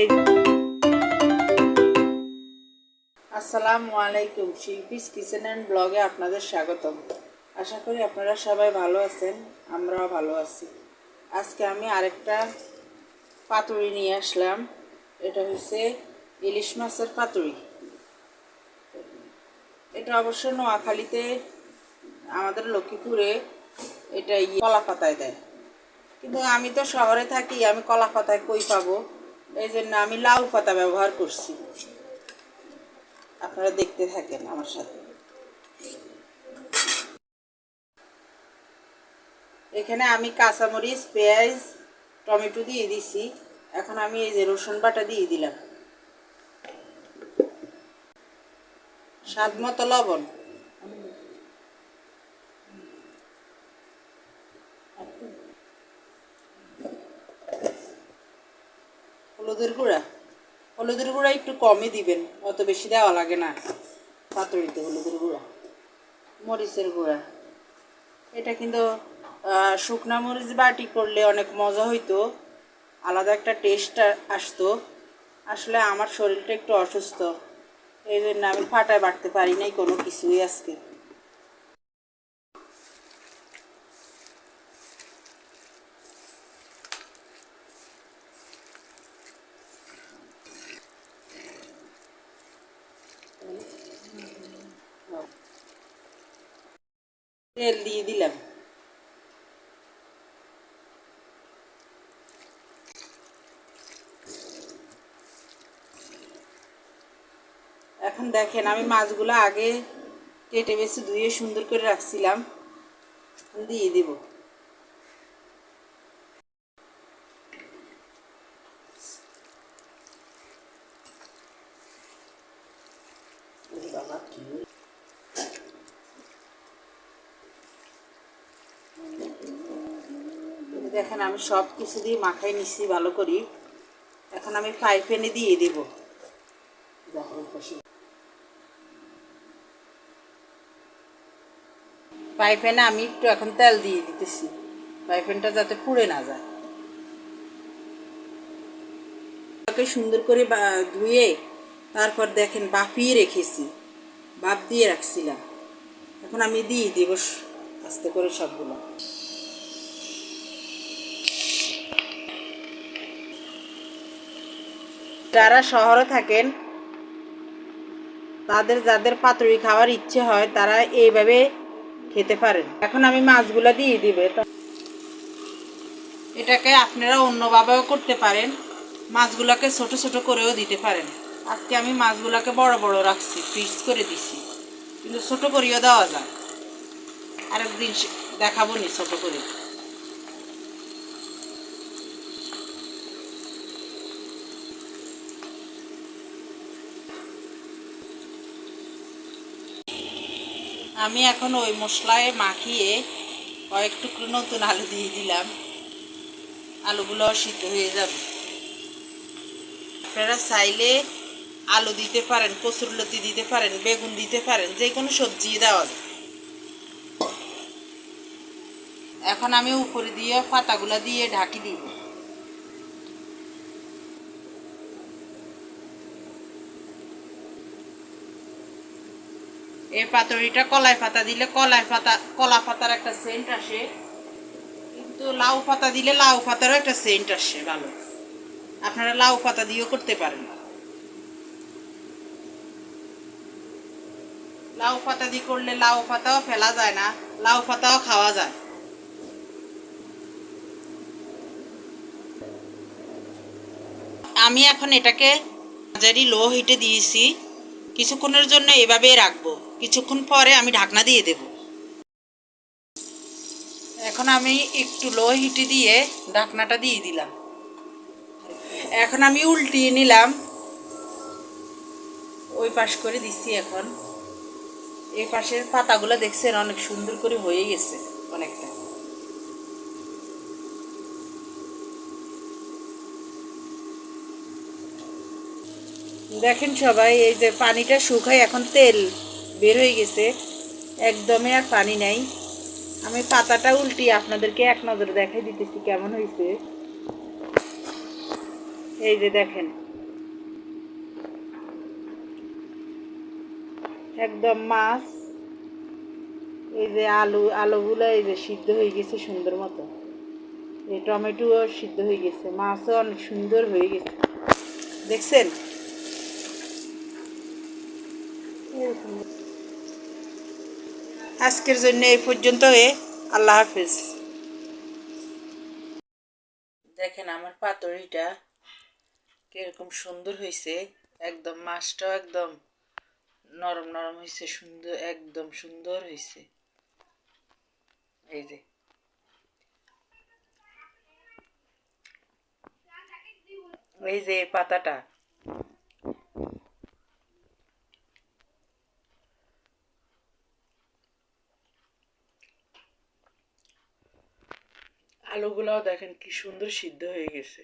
এই। আসসালামু আলাইকুম, শিল্পীস কিচেন অ্যান্ড ব্লগে আপনাদের স্বাগতম। আশা করি আপনারা সবাই ভালো আছেন, আমরাও ভালো আছি। আজকে আমি আরেকটা পাতুরি নিয়ে আসলাম, এটা হচ্ছে ইলিশ মাছের পাতুরি। এটা অবশ্য নোয়াখালীতে, আমাদের লক্ষ্মীপুরে এটা ইয়ে কলা পাতায় দেয়। কিন্তু আমি তো শহরে থাকি, আমি কলা পাতায় কই পাবো? এই জন্য আমি লাউ পাতা ব্যবহার করছি। আপনারা দেখতে থাকেন আমার সাথে। এখানে আমি কাঁচামরিচ, পেঁয়াজ, টমেটো দিয়ে দিছি। এখন আমি এই যে রসুন বাটা দিয়ে দিলাম। স্বাদ মতো লবণ। হলুদের গুঁড়া। হলুদের গুঁড়া একটু কমই দিবেন, অত বেশি দেওয়া লাগে না। পাতুরিতে হলুদের গুঁড়া, মরিচের গুঁড়া। এটা কিন্তু শুকনা মরিচ বাটি করলে অনেক মজা হইতো। আলাদা একটা টেস্ট আসতো। আসলে আমার শরীরটা একটু অসুস্থ, এই জন্য আমি ফাটায় বাটতে পারি নাই কোনো কিছুই আজকে। তেল দিয়ে দিলাম এখন দেখেন আমি মাছগুলো আগে কেটে বেছে ধুয়ে সুন্দর করে রাখছিলাম। দিয়ে দিব। বাবা, কি হলো? এই দেখেন, আমি সব কিছু দিয়ে মাখাই নিচ্ছি ভালো করি। এখন আমি ফ্রাই প্যানে দিয়ে দেব। ফ্রাই প্যানে আমি একটু এখন তেল দিয়ে দিতেছি। ফ্রাই প্যানটা যাতে পুড়ে না যায়। ওকে সুন্দর করে ধুয়ে তারপর দেখেন বাপিয়ে রেখেছি। বাপ দিয়ে রাখছিলাম। এখন আমি দিয়ে দেব আস্তে করে সবগুলো। যারা শহরে থাকেন, তাদের যাদের পাতুরি খাওয়ার ইচ্ছে হয়, তারা এইভাবে খেতে পারেন। এখন আমি মাছগুলো দিয়ে দিবে। এটাকে আপনারা অন্যভাবেও করতে পারেন। মাছগুলোকে ছোট ছোট করেও দিতে পারেন। আজকে আমি মাছগুলোকে বড় বড় রাখছি, পিস করে দিছি। কিন্তু ছোট করেও দেওয়া যায়। আরেকদিন দেখাবো নি ছোট করে। আমি এখন ওই মশলায় মাখিয়ে কয়েক টুকরো নতুন আলু দিয়ে দিলাম। আলুগুলো সিদ্ধ হয়ে যাবে। আপনারা চাইলে আলু দিতে পারেন কচুরলতি দিতে পারেন, বেগুন দিতে পারেন, যে কোনো সবজি দেওয়া যায়। এখন আমি উপরে দিয়ে পাতাগুলো দিয়ে ঢাকি দিব। এই পাতুরিটা কলাই পাতা দিলে কলাই পাতা, কলা পাতার একটা সেন্ট আসে। কিন্তু লাউ পাতা দিলে লাউ পাতারও একটা সেন্ট আসে, ভালো। আপনারা লাউ পাতা দিয়েও করতে পারেন। লাউ পাতা দিয়ে করলে লাউ পাতাও ফেলা যায় না, লাউ পাতাও খাওয়া যায়। আমি এখন এটাকে মাঝারি লো হিটে দিয়েছি। কিছুক্ষণের জন্য এভাবেই রাখব। কিছুক্ষণ পরে আমি ঢাকনা দিয়ে দেব। এখন আমি একটু লো হিটে দিয়ে ঢাকনাটা দিয়ে দিলাম। এখন আমি উল্টিয়ে নিলাম। ওই পাশ করে দিচ্ছি এখন। এই পাশের পাতাগুলো দেখছেন অনেক সুন্দর করে হয়ে গেছে অনেকটা। দেখেন সবাই, এই যে পানিটা শুকায় এখন তেল। বের হয়ে গেছে। একদমই আর পানি নাই। আমি পাতাটা উল্টি আপনাদেরকে এক নজরে দেখাই দিতেছি কেমন হয়েছে এই যে দেখেন। একদম মাছ, এই যে আলু, আলুগুলো এই যে সিদ্ধ হয়ে গেছে সুন্দর মতো। এই টমেটোও সিদ্ধ হয়ে গেছে, মাছও অনেক সুন্দর হয়ে গেছে। দেখছেন? এরকম আজকের জন্য এই পর্যন্ত আল্লাহ হাফিজ। দেখেন আমার পাতুরিটা কীরকম সুন্দর হয়েছে একদম মাছটাও একদম নরম নরম হয়েছে সুন্দর একদম সুন্দর হয়েছে এই যে। এই যে পাতাটা। আলুগুলাও দেখেন কি সুন্দর সিদ্ধ হয়ে গেছে।